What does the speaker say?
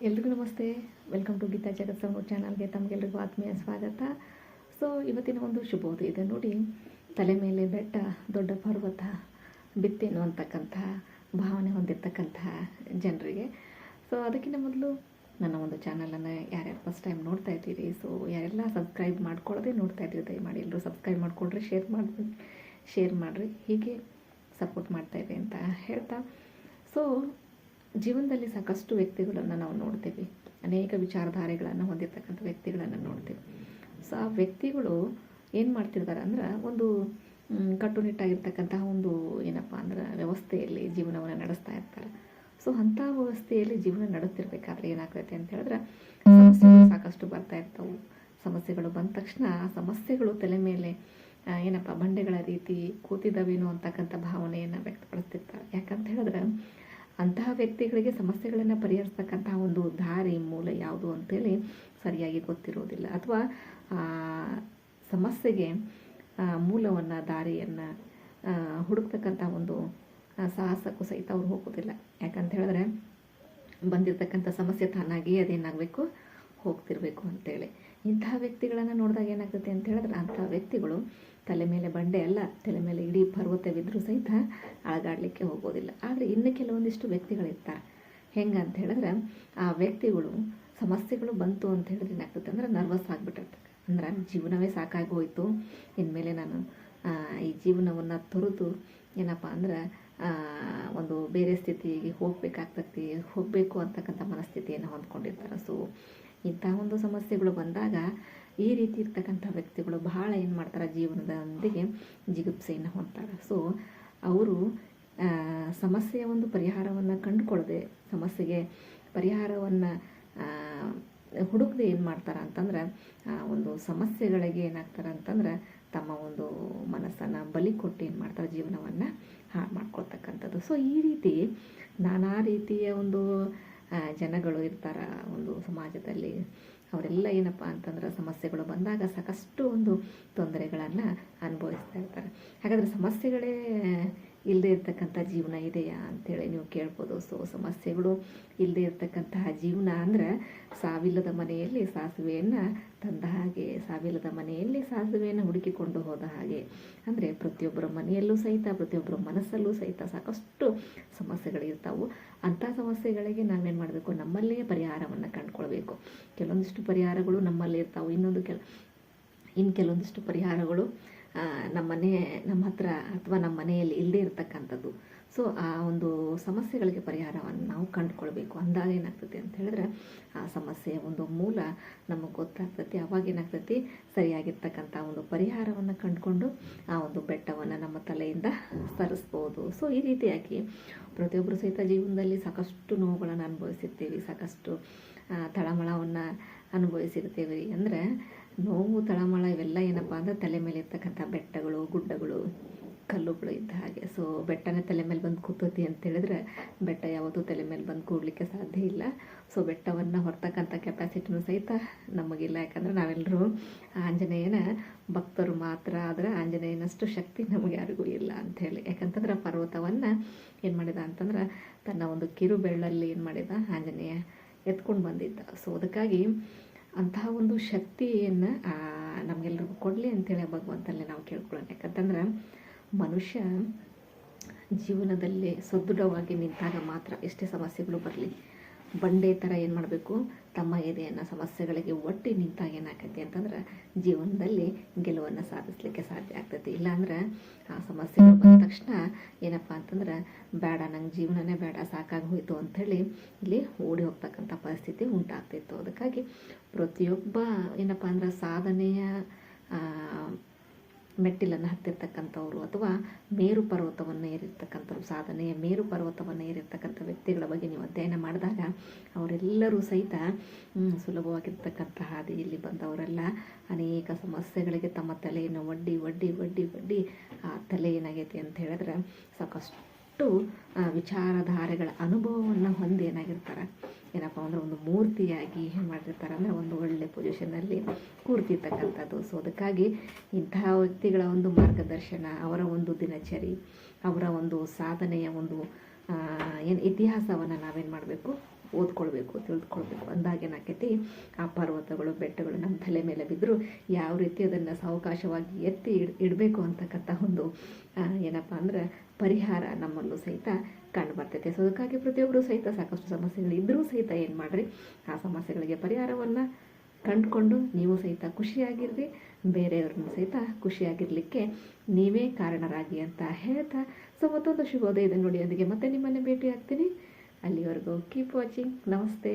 ಎಲ್ರಿಗೂ ನಮಸ್ತೆ. Welcome to Geetha Jagath Sangu ಚಾನಲ್ಗೆ ತಮಗೆಲ್ರಿಗೂ ಆತ್ಮೀಯ ಸ್ವಾಗತ. ಸೊ ಇವತ್ತಿನ ಒಂದು ಶುಭೋದಯ ಇದೆ ನೋಡಿ. ತಲೆ ಮೇಲೆ ಬೆಟ್ಟ, ದೊಡ್ಡ ಪರ್ವತ, ಬಿತ್ತೇನು ಅಂತಕ್ಕಂಥ ಭಾವನೆ ಹೊಂದಿರ್ತಕ್ಕಂತಹ ಜನರಿಗೆ. ಸೊ ಅದಕ್ಕಿಂತ ಮೊದಲು ನನ್ನ ಒಂದು ಚಾನಲನ್ನು ಯಾರ್ಯಾರು ಫಸ್ಟ್ ಟೈಮ್ ನೋಡ್ತಾ ಇದ್ದೀರಿ ಸೊ ಯಾರೆಲ್ಲ ಸಬ್ಸ್ಕ್ರೈಬ್ ಮಾಡ್ಕೊಳ್ಳೋದೇ ನೋಡ್ತಾ ಇದ್ದೀರಿ, ದಯಮಾಡಿ ಎಲ್ಲರೂ ಸಬ್ಸ್ಕ್ರೈಬ್ ಮಾಡಿಕೊಂಡ್ರೆ ಶೇರ್ ಮಾಡಿ ಶೇರ್ ಮಾಡಿರಿ. ಹೀಗೆ ಸಪೋರ್ಟ್ ಮಾಡ್ತಾಯಿದೆ ಅಂತ ಹೇಳ್ತಾ. ಸೊ ಜೀವನದಲ್ಲಿ ಸಾಕಷ್ಟು ವ್ಯಕ್ತಿಗಳನ್ನು ನಾವು ನೋಡ್ತೀವಿ. ಅನೇಕ ವಿಚಾರಧಾರೆಗಳನ್ನು ಹೊಂದಿರತಕ್ಕಂಥ ವ್ಯಕ್ತಿಗಳನ್ನು ನೋಡ್ತೀವಿ. ಸೊ ಆ ವ್ಯಕ್ತಿಗಳು ಏನು ಮಾಡ್ತಿರ್ತಾರೆ ಅಂದ್ರೆ ಒಂದು ಕಟ್ಟುನಿಟ್ಟಾಗಿರ್ತಕ್ಕಂತಹ ಒಂದು ಏನಪ್ಪ ಅಂದ್ರೆ ವ್ಯವಸ್ಥೆಯಲ್ಲಿ ಜೀವನವನ್ನು ನಡೆಸ್ತಾ ಇರ್ತಾರೆ. ಸೊ ಅಂಥ ವ್ಯವಸ್ಥೆಯಲ್ಲಿ ಜೀವನ ನಡೆಸ್ತಿರ್ಬೇಕಾದ್ರೆ ಏನಾಗ್ತೈತೆ ಅಂತ ಹೇಳಿದ್ರೆ ಸಮಸ್ಯೆಗಳು ಸಾಕಷ್ಟು ಬರ್ತಾ ಇರ್ತವೆ. ಸಮಸ್ಯೆಗಳು ಬಂದ ತಕ್ಷಣ ಆ ಸಮಸ್ಯೆಗಳು ತಲೆ ಮೇಲೆ ಏನಪ್ಪ, ಬಂಡೆಗಳ ರೀತಿ ಕೂತಿದ್ದಾವೇನೋ ಅಂತಕ್ಕಂಥ ಭಾವನೆಯನ್ನು ವ್ಯಕ್ತಪಡಿಸ್ತಿರ್ತಾರೆ. ಯಾಕಂತ ಹೇಳಿದ್ರೆ ಅಂತಹ ವ್ಯಕ್ತಿಗಳಿಗೆ ಸಮಸ್ಯೆಗಳನ್ನು ಪರಿಹರಿಸ್ತಕ್ಕಂತಹ ಒಂದು ದಾರಿ ಮೂಲ ಯಾವುದು ಅಂತೇಳಿ ಸರಿಯಾಗಿ ಗೊತ್ತಿರೋದಿಲ್ಲ. ಅಥವಾ ಸಮಸ್ಯೆಗೆ ಮೂಲವನ್ನು, ದಾರಿಯನ್ನು ಹುಡುಕ್ತಕ್ಕಂಥ ಒಂದು ಸಾಹಸಕ್ಕೂ ಸಹಿತ ಅವ್ರು ಹೋಗೋದಿಲ್ಲ. ಯಾಕಂತ ಹೇಳಿದ್ರೆ ಬಂದಿರತಕ್ಕಂಥ ಸಮಸ್ಯೆ ತಾನಾಗಿಯೇ ಅದೇನಾಗಬೇಕು? ಹೋಗ್ತಿರ್ಬೇಕು ಅಂತೇಳಿ. ಇಂತಹ ವ್ಯಕ್ತಿಗಳನ್ನು ನೋಡಿದಾಗ ಏನಾಗ್ತದೆ ಅಂತ ಹೇಳಿದ್ರೆ ಅಂತಹ ವ್ಯಕ್ತಿಗಳು ತಲೆ ಮೇಲೆ ಬಂಡೆ ಅಲ್ಲ, ತಲೆ ಮೇಲೆ ಇಡೀ ಪರ್ವತವಿದ್ರೂ ಸಹಿತ ಅಳಗಾಡಲಿಕ್ಕೆ ಹೋಗೋದಿಲ್ಲ. ಆದರೆ ಇನ್ನು ಕೆಲವೊಂದಿಷ್ಟು ವ್ಯಕ್ತಿಗಳಿರ್ತಾರೆ. ಹೆಂಗೆ ಅಂತ ಹೇಳಿದ್ರೆ, ಆ ವ್ಯಕ್ತಿಗಳು ಸಮಸ್ಯೆಗಳು ಬಂತು ಅಂತ ಹೇಳಿದ್ರೆ ಏನಾಗ್ತದೆ ಅಂದರೆ ನರ್ವಸ್ ಆಗಿಬಿಟ್ಟಿರ್ತದೆ ಅಂದ್ರೆ ಜೀವನವೇ ಸಾಕಾಗಿ ಹೋಯಿತು ಇನ್ಮೇಲೆ ನಾನು ಈ ಜೀವನವನ್ನು ತೊರೆದು ಏನಪ್ಪ ಅಂದ್ರೆ ಒಂದು ಬೇರೆ ಸ್ಥಿತಿಗೆ ಹೋಗಬೇಕಾಗ್ತತಿ, ಹೋಗಬೇಕು ಅಂತಕ್ಕಂಥ ಮನಸ್ಥಿತಿಯನ್ನು ಹೊಂದ್ಕೊಂಡಿರ್ತಾರೆ. ಸೊ ಇಂಥ ಒಂದು ಸಮಸ್ಯೆಗಳು ಬಂದಾಗ ಈ ರೀತಿ ಇರ್ತಕ್ಕಂಥ ವ್ಯಕ್ತಿಗಳು ಬಹಳ ಏನು ಮಾಡ್ತಾರೆ ಜೀವನದೊಂದಿಗೆ ಜಿಗುಪ್ಸೆಯನ್ನು ಹೊಂದ್ತಾರೆ. ಸೊ ಅವರು ಸಮಸ್ಯೆಯ ಒಂದು ಪರಿಹಾರವನ್ನು ಕಂಡುಕೊಳ್ಳದೆ ಸಮಸ್ಯೆಗೆ ಪರಿಹಾರವನ್ನು ಹುಡುಕದೆ ಏನು ಮಾಡ್ತಾರೆ ಅಂತಂದ್ರೆ, ಆ, ಒಂದು ಸಮಸ್ಯೆಗಳಿಗೆ ಏನಾಗ್ತಾರೆ ಅಂತಂದ್ರೆ ತಮ್ಮ ಒಂದು ಮನಸ್ಸನ್ನು ಬಲಿ ಕೊಟ್ಟು ಏನು ಮಾಡ್ತಾರೆ ಜೀವನವನ್ನು ಹಾಳು ಮಾಡ್ಕೊಳ್ತಕ್ಕಂಥದ್ದು. ಸೊ ಈ ರೀತಿ ನಾನಾ ರೀತಿಯ ಒಂದು ಜನಗಳು ಇರ್ತಾರ ಒಂದು ಸಮಾಜದಲ್ಲಿ. ಅವರೆಲ್ಲ ಏನಪ್ಪ ಅಂತಂದ್ರೆ ಸಮಸ್ಯೆಗಳು ಬಂದಾಗ ಸಾಕಷ್ಟು ಒಂದು ತೊಂದರೆಗಳನ್ನು ಅನುಭವಿಸ್ತಾ ಇರ್ತಾರೆ. ಹಾಗಾದರೆ ಸಮಸ್ಯೆಗಳೇ ಇಲ್ಲದೆ ಇರ್ತಕ್ಕಂಥ ಜೀವನ ಇದೆಯಾ ಅಂತೇಳಿ ನೀವು ಕೇಳ್ಬೋದು. ಸೊ ಸಮಸ್ಯೆಗಳು ಇಲ್ಲದೆ ಇರ್ತಕ್ಕಂತಹ ಜೀವನ ಅಂದ್ರೆ ಸಾವಿಲ್ಲದ ಮನೆಯಲ್ಲಿ ಸಾಸಿವೆಯನ್ನು ತಂದ ಹಾಗೆ, ಸಾವಿಲ್ಲದ ಮನೆಯಲ್ಲಿ ಸಾಸಿವೆಯನ್ನು ಹುಡುಕಿಕೊಂಡು ಹೋದ ಹಾಗೆ. ಅಂದರೆ ಪ್ರತಿಯೊಬ್ಬರ ಮನೆಯಲ್ಲೂ ಸಹಿತ, ಪ್ರತಿಯೊಬ್ಬರ ಮನಸ್ಸಲ್ಲೂ ಸಹಿತ ಸಾಕಷ್ಟು ಸಮಸ್ಯೆಗಳಿರ್ತಾವೆ. ಅಂಥ ಸಮಸ್ಯೆಗಳಿಗೆ ನಾವೇನು ಮಾಡಬೇಕು? ನಮ್ಮಲ್ಲೇ ಪರಿಹಾರವನ್ನು ಕಂಡುಕೊಳ್ಬೇಕು. ಕೆಲವೊಂದಿಷ್ಟು ಪರಿಹಾರಗಳು ನಮ್ಮಲ್ಲೇ ಇರ್ತಾವೆ. ಇನ್ನೊಂದು ಕೆಲ ಇನ್ನು ಕೆಲವೊಂದಿಷ್ಟು ಪರಿಹಾರಗಳು ನಮ್ಮ ಮನೆ, ನಮ್ಮ ಹತ್ರ ಅಥವಾ ನಮ್ಮ ಮನೆಯಲ್ಲಿ ಇಲ್ಲದೆ ಇರತಕ್ಕಂಥದ್ದು. ಸೊ ಆ ಒಂದು ಸಮಸ್ಯೆಗಳಿಗೆ ಪರಿಹಾರವನ್ನು ನಾವು ಕಂಡುಕೊಳ್ಬೇಕು. ಅಂದಾಗ ಏನಾಗ್ತೈತಿ ಅಂತ ಹೇಳಿದ್ರೆ, ಆ ಸಮಸ್ಯೆಯ ಒಂದು ಮೂಲ ನಮಗೆ ಗೊತ್ತಾಗ್ತೈತಿ ಅವಾಗ ಏನಾಗ್ತೈತಿ ಸರಿಯಾಗಿರ್ತಕ್ಕಂಥ ಒಂದು ಪರಿಹಾರವನ್ನು ಕಂಡುಕೊಂಡು ಆ ಒಂದು ಬೆಟ್ಟವನ್ನು ನಮ್ಮ ತಲೆಯಿಂದ ಸರಿಸ್ಬೋದು ಸೊ ಈ ರೀತಿಯಾಗಿ ಪ್ರತಿಯೊಬ್ಬರು ಸಹಿತ ಜೀವನದಲ್ಲಿ ಸಾಕಷ್ಟು ನೋವುಗಳನ್ನು ಅನುಭವಿಸಿರ್ತೀವಿ. ಸಾಕಷ್ಟು ತಳಮಳವನ್ನು ಅನುಭವಿಸಿರ್ತೀವಿ. ಅಂದರೆ ನೋವು, ತಳಮಳ ಇವೆಲ್ಲ ಏನಪ್ಪ ಅಂದರೆ ತಲೆ ಮೇಲೆ ಇರ್ತಕ್ಕಂಥ ಬೆಟ್ಟಗಳು, ಗುಡ್ಡಗಳು, ಕಲ್ಲುಗಳು ಇದ್ದ ಹಾಗೆ. ಸೊ ಬೆಟ್ಟನೇ ತಲೆ ಮೇಲೆ ಬಂದು ಕೂತತಿ ಅಂತ ಹೇಳಿದ್ರೆ ಬೆಟ್ಟ ಯಾವತ್ತೂ ತಲೆ ಮೇಲೆ ಬಂದು ಕೂಡಲಿಕ್ಕೆ ಸಾಧ್ಯ ಇಲ್ಲ. ಸೊ ಬೆಟ್ಟವನ್ನು ಹೊರತಕ್ಕಂಥ ಕೆಪಾಸಿಟಿನೂ ಸಹಿತ ನಮಗಿಲ್ಲ. ಯಾಕಂದರೆ ನಾವೆಲ್ಲರೂ ಆಂಜನೇಯನ ಭಕ್ತರು ಮಾತ್ರ ಆದರೆ ಆಂಜನೇಯನಷ್ಟು ಶಕ್ತಿ ನಮಗೆ ಯಾರಿಗೂ ಇಲ್ಲ ಅಂಥೇಳಿ ಯಾಕಂತಂದ್ರೆ ಪರ್ವತವನ್ನು ಏನು ಮಾಡಿದ ಅಂತಂದ್ರೆ ತನ್ನ ಒಂದು ಕಿರು ಬೆಳ್ಳಲ್ಲಿ ಏನು ಮಾಡಿದ? ಆಂಜನೇಯ ಎತ್ಕೊಂಡು ಬಂದಿದ್ದ. ಸೊ ಅದಕ್ಕಾಗಿ ಅಂತಹ ಒಂದು ಶಕ್ತಿಯನ್ನು ನಮಗೆಲ್ರಿಗೂ ಕೊಡಲಿ ಅಂತೇಳಿ ಭಗವಂತನಲ್ಲಿ ನಾವು ಕೇಳ್ಕೊಳ್ಳೋಣ. ಯಾಕಂತಂದ್ರೆ, ಮನುಷ್ಯ ಜೀವನದಲ್ಲಿ ಸದೃಢವಾಗಿ ನಿಂತಾಗ ಮಾತ್ರ ಎಷ್ಟೇ ಸಮಸ್ಯೆಗಳು ಬರಲಿ ಬಂಡೆ ಥರ ಏನು ಮಾಡಬೇಕು? ತಮ್ಮ ಎದೆಯನ್ನು ಸಮಸ್ಯೆಗಳಿಗೆ ಒಟ್ಟಿ ನಿಂತಾಗ ಏನಾಕೈತಿ ಅಂತಂದ್ರೆ ಜೀವನದಲ್ಲಿ ಗೆಲುವನ್ನು ಸಾಧಿಸ್ಲಿಕ್ಕೆ ಸಾಧ್ಯ ಆಗ್ತೈತಿ. ಇಲ್ಲಾಂದ್ರೆ ಆ ಸಮಸ್ಯೆಗಳು ಬಂದ ತಕ್ಷಣ ಏನಪ್ಪ ಅಂತಂದ್ರೆ ಬೇಡ ನಂಗೆ ಜೀವನನೇ ಬೇಡ ಸಾಕಾಗಿ ಹೋಯಿತು ಅಂಥೇಳಿ ಇಲ್ಲಿ ಓಡಿ ಹೋಗ್ತಕ್ಕಂಥ ಪರಿಸ್ಥಿತಿ ಉಂಟಾಗ್ತಿತ್ತು. ಅದಕ್ಕಾಗಿ ಪ್ರತಿಯೊಬ್ಬ ಏನಪ್ಪ ಅಂದ್ರೆ ಸಾಧನೆಯ ಮೆಟ್ಟಿಲನ್ನು ಹತ್ತಿರ್ತಕ್ಕಂಥವ್ರು ಅಥವಾ ಮೇರು ಪರ್ವತವನ್ನು ಏರಿರ್ತಕ್ಕಂಥವ್ರು, ಸಾಧನೆಯ ಮೇರು ಪರ್ವತವನ್ನು ಏರಿರ್ತಕ್ಕಂಥ ವ್ಯಕ್ತಿಗಳ ಬಗ್ಗೆ ನೀವು ಅಧ್ಯಯನ ಮಾಡಿದಾಗ ಅವರೆಲ್ಲರೂ ಸಹಿತ ಸುಲಭವಾಗಿರ್ತಕ್ಕಂಥ ಹಾದಿಯಲ್ಲಿ ಬಂದವರೆಲ್ಲ. ಅನೇಕ ಸಮಸ್ಯೆಗಳಿಗೆ ತಮ್ಮ ತಲೆಯನ್ನು ಒಡ್ಡಿ ಒಡ್ಡಿ ಒಡ್ಡಿ ಒಡ್ಡಿ ಆ ತಲೆ ಏನಾಗೈತಿ ಅಂತ ಹೇಳಿದ್ರೆ ಸಾಕಷ್ಟು ವಿಚಾರಧಾರೆಗಳ ಅನುಭವವನ್ನು ಹೊಂದಿ ಏನಾಗಿರ್ತಾರೆ. ಏನಪ್ಪ ಅಂದ್ರೆ ಒಂದು ಮೂರ್ತಿಯಾಗಿ ಏನು ಮಾಡ್ತಿರ್ತಾರೆ ಅಂದರೆ ಒಂದು ಒಳ್ಳೆ ಪೊಸಿಷನಲ್ಲಿ ಕೂರ್ತಿರ್ತಕ್ಕಂಥದ್ದು. ಸೊ ಅದಕ್ಕಾಗಿ ಇಂತಹ ವ್ಯಕ್ತಿಗಳ ಒಂದು ಮಾರ್ಗದರ್ಶನ, ಅವರ ಒಂದು ದಿನಚರಿ, ಅವರ ಒಂದು ಸಾಧನೆಯ ಒಂದು ಏನು ಇತಿಹಾಸವನ್ನು ನಾವೇನು ಮಾಡಬೇಕು? ಓದ್ಕೊಳ್ಬೇಕು, ತಿಳ್ಕೊಳ್ಬೇಕು ಅಂದಾಗ ಏನಾಕೈತಿ ಆ ಪರ್ವತಗಳು, ಬೆಟ್ಟಗಳು ನಮ್ಮ ತಲೆ ಮೇಲೆ ಬಿದ್ದರೂ ಯಾವ ರೀತಿ ಅದನ್ನು ಸಾವಕಾಶವಾಗಿ ಎತ್ತಿ ಇಡ್, ಇಡಬೇಕು ಅಂತಕ್ಕಂಥ ಒಂದು ಏನಪ್ಪ ಅಂದ್ರೆ ಪರಿಹಾರ ನಮ್ಮಲ್ಲೂ ಸಹಿತ ಕಂಡು ಬರ್ತೈತೆ. ಸೊ ಅದಕ್ಕಾಗಿ ಪ್ರತಿಯೊಬ್ಬರು ಸಹಿತ ಸಾಕಷ್ಟು ಸಮಸ್ಯೆಗಳು ಇದ್ದರೂ ಸಹಿತ ಏನು ಮಾಡಿರಿ? ಆ ಸಮಸ್ಯೆಗಳಿಗೆ ಪರಿಹಾರವನ್ನು ಕಂಡುಕೊಂಡು ನೀವು ಸಹಿತ ಖುಷಿಯಾಗಿರ್ರಿ, ಬೇರೆಯವ್ರನ್ನ ಸಹಿತ ಖುಷಿಯಾಗಿರಲಿಕ್ಕೆ ನೀವೇ ಕಾರಣರಾಗಿ ಅಂತ ಹೇಳ್ತಾ ಸೊ ಮತ್ತೊಂದು ಶುಭೋದಯದ ನುಡಿಯೊಂದಿಗೆ ಮತ್ತೆ ನಿಮ್ಮನ್ನು ಭೇಟಿ ಆಗ್ತೀನಿ ಅಲ್ಲಿವರೆಗೂ ಕೀಪ್ ವಾಚಿಂಗ್ ನಮಸ್ತೆ.